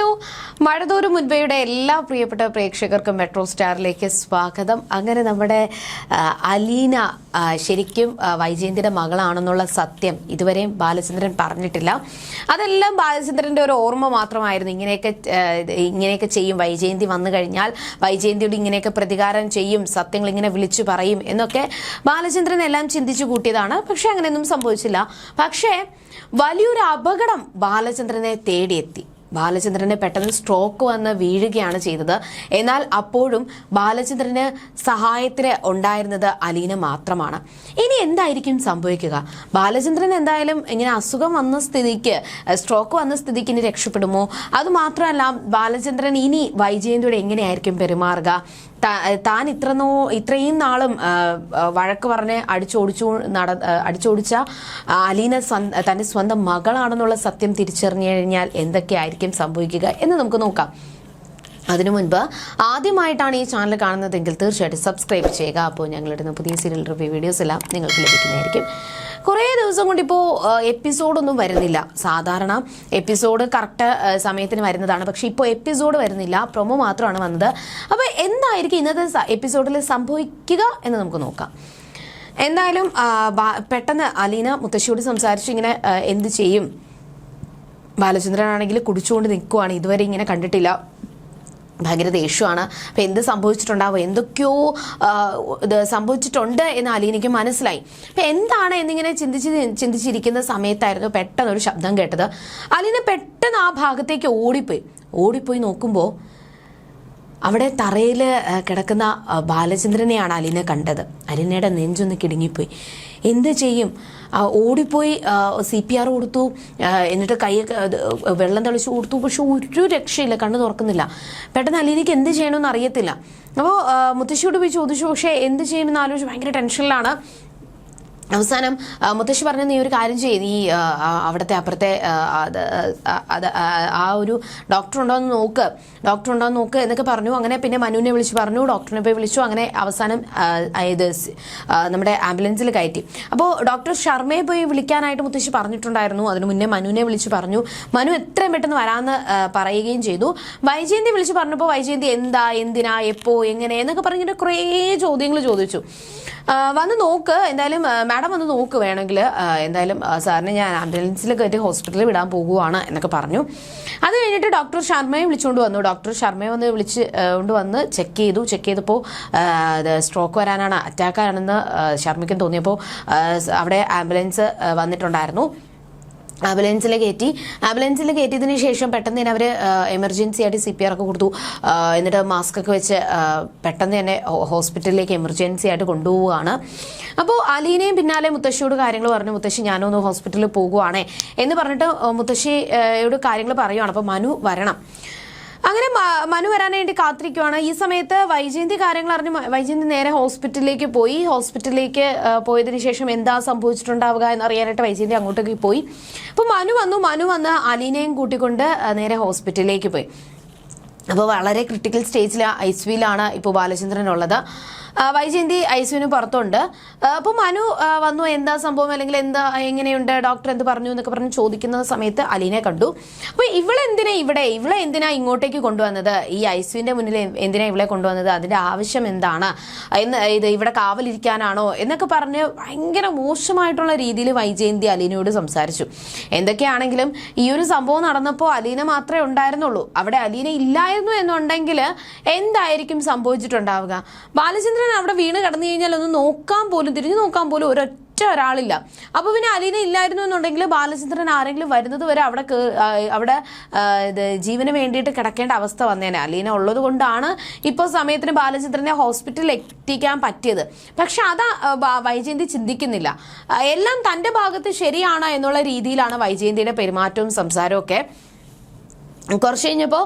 Hello മഴതോറും മുൻപയുടെ എല്ലാ പ്രിയപ്പെട്ട പ്രേക്ഷകർക്കും മെട്രോ സ്റ്റാറിലേക്ക് സ്വാഗതം. അങ്ങനെ നമ്മുടെ അലീന ശരിക്കും വൈജയന്തിന്റെ മകളാണെന്നുള്ള സത്യം ഇതുവരെയും ബാലചന്ദ്രൻ പറഞ്ഞിട്ടില്ല. അതെല്ലാം ബാലചന്ദ്രന്റെ ഒരു ഓർമ്മ മാത്രമായിരുന്നു. ഇങ്ങനെയൊക്കെ ഇങ്ങനെയൊക്കെ ചെയ്യും. വൈജയന്തി വന്നു കഴിഞ്ഞാൽ വൈജയന്തിയോട് ഇങ്ങനെയൊക്കെ പ്രതികാരം ചെയ്യും. സത്യങ്ങൾ ഇങ്ങനെ വിളിച്ചു പറയും എന്നൊക്കെ ബാലചന്ദ്രൻ എല്ലാം ചിന്തിച്ചു കൂട്ടിയതാണ്. പക്ഷേ അങ്ങനെയൊന്നും സംഭവിച്ചില്ല. പക്ഷേ വലിയൊരു അപകടം ബാലചന്ദ്രനെ തേടിയെത്തി. ബാലചന്ദ്രന് പെട്ടെന്ന് സ്ട്രോക്ക് വന്ന് വീഴുകയാണ് ചെയ്തത്. എന്നാൽ അപ്പോഴും ബാലചന്ദ്രന് സഹായത്തിന് ഉണ്ടായിരുന്നത് അലീന മാത്രമാണ്. ഇനി എന്തായിരിക്കും സംഭവിക്കുക? ബാലചന്ദ്രൻ എന്തായാലും ഇങ്ങനെ അസുഖം വന്ന സ്ഥിതിക്ക് സ്ട്രോക്ക് വന്ന സ്ഥിതിക്ക് ഇനി രക്ഷപ്പെടുമോ? അതുമാത്രമല്ല ബാലചന്ദ്രൻ ഇനി വൈജയന്തിയോട് എങ്ങനെയായിരിക്കും പെരുമാറുക? താൻ ഇത്ര നോ ഇത്രയും നാളും വഴക്ക് പറഞ്ഞ് അടിച്ചോടിച്ചു നട അടിച്ചോടിച്ച അലീന തന്റെ സ്വന്തം മകളാണെന്നുള്ള സത്യം തിരിച്ചറിഞ്ഞു കഴിഞ്ഞാൽ എന്തൊക്കെയായിരിക്കും സംഭവിക്കുക എന്ന് നമുക്ക് നോക്കാം. അതിനു മുൻപ് ആദ്യമായിട്ടാണ് ഈ ചാനൽ കാണുന്നതെങ്കിൽ തീർച്ചയായിട്ടും സബ്സ്ക്രൈബ് ചെയ്യുക. അപ്പോൾ ഞങ്ങളിടുന്ന പുതിയ സീരിയൽ റിവ്യൂ വീഡിയോസ് എല്ലാം നിങ്ങൾക്ക് ലഭിക്കുന്നതായിരിക്കും. കുറേ ദിവസം കൊണ്ട് ഇപ്പോൾ എപ്പിസോഡൊന്നും വരുന്നില്ല. സാധാരണ എപ്പിസോഡ് കറക്റ്റ് സമയത്തിന് വരുന്നതാണ്. പക്ഷെ ഇപ്പോൾ എപ്പിസോഡ് വരുന്നില്ല. പ്രൊമോ മാത്രമാണ് വന്നത്. അപ്പോൾ എന്തായിരിക്കും ഇന്നത്തെ എപ്പിസോഡിൽ സംഭവിക്കുക എന്ന് നമുക്ക് നോക്കാം. എന്തായാലും പെട്ടെന്ന് അലീന മുത്തശ്ശിയോട് സംസാരിച്ച് ഇങ്ങനെ എന്ത് ചെയ്യും? ബാലചന്ദ്രനാണെങ്കിൽ കുടിച്ചുകൊണ്ട് നിൽക്കുവാണ്. ഇതുവരെ ഇങ്ങനെ കണ്ടിട്ടില്ല. ഭയങ്കര ദേഷ്യമാണ്. അപ്പം എന്ത് സംഭവിച്ചിട്ടുണ്ടാവും? എന്തൊക്കെയോ ഇത് സംഭവിച്ചിട്ടുണ്ട് എന്ന് അലീനയ്ക്ക് മനസ്സിലായി. അപ്പം എന്താണ് എന്നിങ്ങനെ ചിന്തിച്ച് ചിന്തിച്ചിരിക്കുന്ന സമയത്തായിരുന്നു പെട്ടെന്ന് ഒരു ശബ്ദം കേട്ടത്. അലീന പെട്ടെന്ന് ആ ഭാഗത്തേക്ക് ഓടിപ്പോയി. ഓടിപ്പോയി നോക്കുമ്പോൾ അവിടെ തറയിൽ കിടക്കുന്ന ബാലചന്ദ്രനെയാണ് അലീന കണ്ടത്. അലീനയുടെ നെഞ്ചൊന്ന് കിടുങ്ങിപ്പോയി. എന്ത് ചെയ്യും? ഓടിപ്പോയി സി പി ആർ കൊടുത്തു. എന്നിട്ട് കൈ വെള്ളം തളിച്ച് കൊടുത്തു. പക്ഷെ ഒരു രക്ഷയില്ല കണ്ണു തുറക്കുന്നില്ല. പെട്ടെന്ന് അലീനയ്ക്ക് എന്ത് ചെയ്യണമെന്ന് അറിയത്തില്ല. അപ്പോൾ മുത്തശ്ശിയോട് പോയി ചോദിച്ചു. പക്ഷേ എന്ത് ചെയ്യുമെന്ന് ആലോചിച്ച് ഭയങ്കര ടെൻഷനിലാണ്. അവസാനം മുത്തശ്ശി പറഞ്ഞു നീ ഒരു കാര്യം ചെയ്ത് ആ, അവിടുത്തെ അപ്പുറത്തെ അത് ആ, ഒരു ഡോക്ടർ ഉണ്ടോ എന്ന് നോക്ക്. ഡോക്ടർ ഉണ്ടോ എന്ന് നോക്ക് എന്നൊക്കെ പറഞ്ഞു. അങ്ങനെ പിന്നെ മനുവിനെ വിളിച്ച് പറഞ്ഞു. ഡോക്ടറിനെ പോയി വിളിച്ചു. അങ്ങനെ അവസാനം ഇത് നമ്മുടെ ആംബുലൻസിൽ കയറ്റി. അപ്പോൾ ഡോക്ടർ ശർമ്മയെ പോയി വിളിക്കാനായിട്ട് മുത്തശ്ശി പറഞ്ഞിട്ടുണ്ടായിരുന്നു. അതിന് മുന്നേ മനുവിനെ വിളിച്ച് പറഞ്ഞു. മനു എത്രയും പെട്ടെന്ന് വരാമെന്ന് പറയുകയും ചെയ്തു. വൈജയന്തി വിളിച്ച് പറഞ്ഞപ്പോൾ വൈജയന്തി എന്താ എന്തിനാ എപ്പോ എങ്ങനെ എന്നൊക്കെ പറഞ്ഞിട്ട് കുറേ ചോദ്യങ്ങൾ ചോദിച്ചു. വന്ന് നോക്ക്. എന്തായാലും മാഡം വന്ന് നോക്ക് വേണമെങ്കിൽ. എന്തായാലും സാറിന് ഞാൻ ആംബുലൻസിൽ കയറ്റി ഹോസ്പിറ്റലിൽ വിടാൻ പോകുവാണ് എന്നൊക്കെ പറഞ്ഞു. അത് കഴിഞ്ഞിട്ട് ഡോക്ടർ ശർമ്മയെ വിളിച്ചുകൊണ്ട് വന്നു. ഡോക്ടർ ശർമ്മയെ വന്ന് വിളിച്ച് കൊണ്ട് വന്ന് ചെക്ക് ചെയ്തു. ചെക്ക് ചെയ്തപ്പോൾ സ്ട്രോക്ക് വരാനാണ് അറ്റാക്ക് ആണെന്ന് ആ, ശർമ്മയ്ക്കും തോന്നിയപ്പോൾ അവിടെ ആംബുലൻസ് വന്നിട്ടുണ്ടായിരുന്നു. ആംബുലൻസിൽ കയറ്റി. ആംബുലൻസിൽ കയറ്റിയതിന് ശേഷം പെട്ടെന്ന് തന്നെ അവർ എമർജൻസി ആയിട്ട് സി പി ആർ ഒക്കെ കൊടുത്തു. എന്നിട്ട് മാസ്ക് ഒക്കെ വെച്ച് പെട്ടെന്ന് തന്നെ ഹോസ്പിറ്റലിലേക്ക് എമർജൻസി ആയിട്ട് കൊണ്ടുപോവുകയാണ്. അപ്പോൾ അലീനയും പിന്നാലെ മുത്തശ്ശിയോട് കാര്യങ്ങൾ പറഞ്ഞു. മുത്തശ്ശി ഞാനൊന്ന് ഹോസ്പിറ്റലിൽ പോകുവാണേ. എന്ന് പറഞ്ഞിട്ട് മുത്തശ്ശിയോട് കാര്യങ്ങൾ പറയുവാണ്. അപ്പോൾ മനു വരണം. അങ്ങനെ മനു വരാൻ വേണ്ടി കാത്തിരിക്കുവാണ്. ഈ സമയത്ത് വൈജയന്തി കാര്യങ്ങൾ അറിഞ്ഞ് വൈജയന്തി നേരെ ഹോസ്പിറ്റലിലേക്ക് പോയി. ഹോസ്പിറ്റലിലേക്ക് പോയതിനു ശേഷം എന്താ സംഭവിച്ചിട്ടുണ്ടാവുക എന്ന് അറിയാനായിട്ട് വൈജയന്തി അങ്ങോട്ടേക്ക് പോയി. അപ്പോൾ മനു വന്നു. മനു വന്ന് അലീനയും കൂട്ടിക്കൊണ്ട് നേരെ ഹോസ്പിറ്റലിലേക്ക് പോയി. അപ്പോൾ വളരെ ക്രിട്ടിക്കൽ സ്റ്റേജിൽ ഐ സിയിലാണ് ഇപ്പോൾ ബാലചന്ദ്രൻ ഉള്ളത്. വൈജയന്തി ഐ സിയുവിന് പുറത്തുണ്ട് അപ്പോൾ മനു വന്നു. എന്താ സംഭവം? അല്ലെങ്കിൽ എന്താ എങ്ങനെയുണ്ട്? ഡോക്ടർ എന്ത് പറഞ്ഞു എന്നൊക്കെ പറഞ്ഞ് ചോദിക്കുന്ന സമയത്ത് അലീനെ കണ്ടു. അപ്പോൾ ഇവളെന്തിനാ ഇവിടെ? ഇവളെ എന്തിനാ ഇങ്ങോട്ടേക്ക് കൊണ്ടുവന്നത്? ഈ ഐ സിയുവിന്റെ മുന്നിൽ എന്തിനാ ഇവളെ കൊണ്ടുവന്നത്? അതിന്റെ ആവശ്യം എന്താണ്? എന്ന് ഇത് ഇവിടെ കാവലിരിക്കാനാണോ? എന്നൊക്കെ പറഞ്ഞ് ഭയങ്കര മോശമായിട്ടുള്ള രീതിയിൽ വൈജയന്തി അലീനയോട് സംസാരിച്ചു. എന്തൊക്കെയാണെങ്കിലും ഈ ഒരു സംഭവം നടന്നപ്പോൾ അലീന മാത്രമേ ഉണ്ടായിരുന്നുള്ളൂ. അവിടെ അലീന ഇല്ലായിരുന്നു എന്നുണ്ടെങ്കിൽ എന്തായിരിക്കും സംഭവിച്ചിട്ടുണ്ടാവുക? ബാലചന്ദ്രൻ അവിടെ വീണ് കടന്നു കഴിഞ്ഞാൽ ഒന്ന് നോക്കാൻ പോലും തിരിഞ്ഞു നോക്കാൻ പോലും ഒരൊറ്റ ഒരാളില്ല. അപ്പൊ പിന്നെ അലീന ഇല്ലായിരുന്നു എന്നുണ്ടെങ്കിൽ ബാലചന്ദ്രൻ ആരെങ്കിലും വരുന്നത് വരെ അവിടെ അവിടെ ഇത് ജീവന് വേണ്ടിയിട്ട് കിടക്കേണ്ട അവസ്ഥ വന്നേനെ. അലീന ഉള്ളത് കൊണ്ടാണ് ഇപ്പോൾ സമയത്തിന് ബാലചന്ദ്രനെ ഹോസ്പിറ്റലിൽ എത്തിക്കാൻ പറ്റിയത്. പക്ഷെ അത് വൈജയന്തി ചിന്തിക്കുന്നില്ല. എല്ലാം തന്റെ ഭാഗത്ത് ശരിയാണ് എന്നുള്ള രീതിയിലാണ് വൈജയന്തിയുടെ പെരുമാറ്റവും സംസാരവും ഒക്കെ. കുറച്ച് കഴിഞ്ഞപ്പോൾ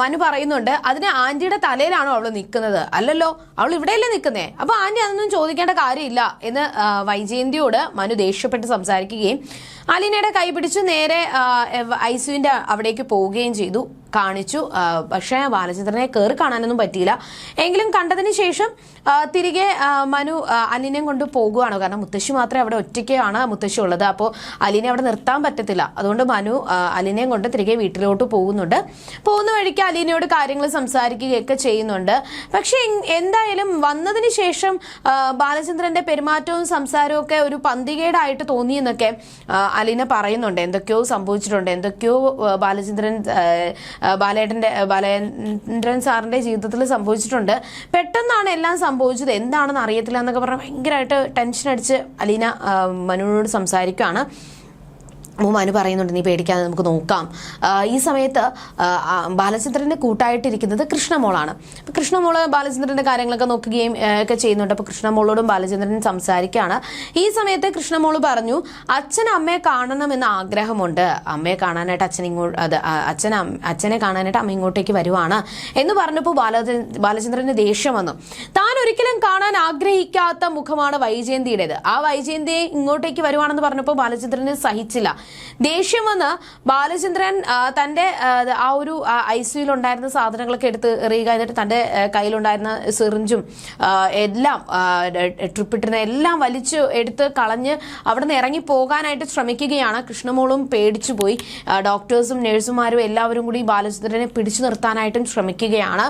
മനു പറയുന്നുണ്ട് അതിന് ആന്റിയുടെ തലയിലാണോ അവൾ നിൽക്കുന്നത് അല്ലല്ലോ അവൾ ഇവിടെയല്ലേ നിൽക്കുന്നേ അപ്പോൾ ആന്റി അതൊന്നും ചോദിക്കേണ്ട കാര്യമില്ല എന്ന് വൈജയന്തിയോട് മനു ദേഷ്യപ്പെട്ട് സംസാരിക്കുകയും അലീനയുടെ കൈ പിടിച്ച് നേരെ ഐസുവിന്റെ അവിടേക്ക് പോവുകയും ചെയ്തു. കാണിച്ചു. പക്ഷേ ബാലചന്ദ്രനെ കയറി കാണാനൊന്നും പറ്റിയില്ല. എങ്കിലും കണ്ടതിന് ശേഷം തിരികെ മനു അലിനെയും കൊണ്ട് പോകുകയാണ് കാരണം മുത്തശ്ശി മാത്രമേ അവിടെ ഒറ്റയ്ക്കാണ് മുത്തശ്ശി ഉള്ളത്. അപ്പോൾ അലിനെ അവിടെ നിർത്താൻ പറ്റത്തില്ല. അതുകൊണ്ട് മനു അലിനെയും കൊണ്ട് തിരികെ വീട്ടിലോട്ട് പോകുന്നുണ്ട്. പോകുന്ന വഴിക്ക് അലീനയോട് കാര്യങ്ങൾ സംസാരിക്കുകയൊക്കെ ചെയ്യുന്നുണ്ട്. പക്ഷേ എന്തായാലും വന്നതിന് ശേഷം ബാലചന്ദ്രന്റെ പെരുമാറ്റവും സംസാരവും ഒക്കെ ഒരു പന്തികേടായിട്ട് തോന്നിയെന്നൊക്കെ അലീന പറയുന്നുണ്ട്. എന്തൊക്കെയോ സംഭവിച്ചിട്ടുണ്ട്. എന്തൊക്കെയോ ബാലചന്ദ്രൻ ആ, ബാലേന്ദ്രൻ സാറിന്റെ ജീവിതത്തിൽ സംഭവിച്ചിട്ടുണ്ട്. പെട്ടെന്നാണ് എല്ലാം സംഭവിച്ചത്. എന്താണെന്ന് അറിയത്തില്ല എന്നൊക്കെ പറഞ്ഞാൽ ഭയങ്കരമായിട്ട് ടെൻഷൻ അടിച്ച് അലീന മനുവിനോട് സംസാരിക്കുകയാണ്. മനു പറയുന്നുണ്ട് നീ പേടിക്കാതെ നമുക്ക് നോക്കാം. ഈ സമയത്ത് ബാലചന്ദ്രന്റെ കൂട്ടായിട്ടിരിക്കുന്നത് കൃഷ്ണമോളാണ്. അപ്പോൾ കൃഷ്ണമോൾ ബാലചന്ദ്രന്റെ കാര്യങ്ങളൊക്കെ നോക്കുകയും ഒക്കെ ചെയ്യുന്നുണ്ട്. അപ്പോൾ കൃഷ്ണമോളോടും ബാലചന്ദ്രൻ സംസാരിക്കുകയാണ്. ഈ സമയത്ത് കൃഷ്ണമോൾ പറഞ്ഞു അച്ഛൻ അമ്മയെ കാണണമെന്ന് ആഗ്രഹമുണ്ട്. അമ്മയെ കാണാനായിട്ട് അച്ഛൻ ഇങ്ങോട്ട് അത് അച്ഛൻ അച്ഛനെ കാണാനായിട്ട് അമ്മ ഇങ്ങോട്ടേക്ക് വരുവാണ്. എന്ന് പറഞ്ഞപ്പോൾ ബാലചന്ദ്രൻ ബാലചന്ദ്രന് ദേഷ്യം വന്നു. താൻ ഒരിക്കലും കാണാൻ ആഗ്രഹിക്കാത്ത മുഖമാണ് വൈജയന്തിയുടേത്. ആ വൈജയന്തിയെ ഇങ്ങോട്ടേക്ക് വരുവാണെന്ന് പറഞ്ഞപ്പോൾ ബാലചന്ദ്രന് സഹിച്ചില്ല. ദേഷ്യം വന്ന് ബാലചന്ദ്രൻ തന്റെ ആ, ഒരു ഐ സിയിൽ ഉണ്ടായിരുന്ന സാധനങ്ങളൊക്കെ എടുത്ത് എറിയുക എന്നിട്ട് തന്റെ ആ, കയ്യിലുണ്ടായിരുന്ന സിറിഞ്ചും എല്ലാം ട്രിപ്പിട്ടിരുന്ന എല്ലാം വലിച്ചു എടുത്ത് കളഞ്ഞ് അവിടെ നിന്ന് ഇറങ്ങി പോകാനായിട്ട് ശ്രമിക്കുകയാണ്. കൃഷ്ണമോളും പേടിച്ചു പോയി. ഡോക്ടേഴ്സും നഴ്സുമാരും എല്ലാവരും കൂടി ബാലചന്ദ്രനെ പിടിച്ചു നിർത്താനായിട്ടും ശ്രമിക്കുകയാണ്.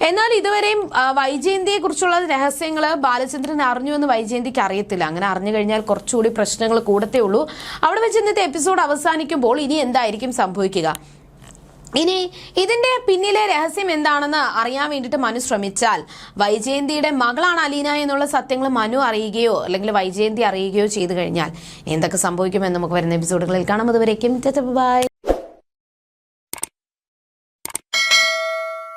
എന്നാൽ ഇതുവരെയും വൈജയന്തിയെ കുറിച്ചുള്ള രഹസ്യങ്ങൾ ബാലചന്ദ്രൻ അറിഞ്ഞു എന്ന് വൈജയന്തിക്ക് അറിയത്തില്ല. അങ്ങനെ അറിഞ്ഞു കഴിഞ്ഞാൽ കുറച്ചുകൂടി പ്രശ്നങ്ങൾ കൂടത്തേ ഉള്ളൂ. അവിടെ വെച്ച് ഇന്നത്തെ എപ്പിസോഡ് അവസാനിക്കുമ്പോൾ ഇനി എന്തായിരിക്കും സംഭവിക്കുക? ഇനി ഇതിന്റെ പിന്നിലെ രഹസ്യം എന്താണെന്ന് അറിയാൻ വേണ്ടിയിട്ട് മനു ശ്രമിച്ചാൽ വൈജയന്തിയുടെ മകളാണ് അലീന എന്നുള്ള സത്യങ്ങൾ മനു അറിയുകയോ അല്ലെങ്കിൽ വൈജയന്തി അറിയുകയോ ചെയ്തു കഴിഞ്ഞാൽ എന്തൊക്കെ സംഭവിക്കുമെന്ന് നമുക്ക് വരുന്ന എപ്പിസോഡുകളിൽ കാണാം. അതുവരേക്കും ബൈ.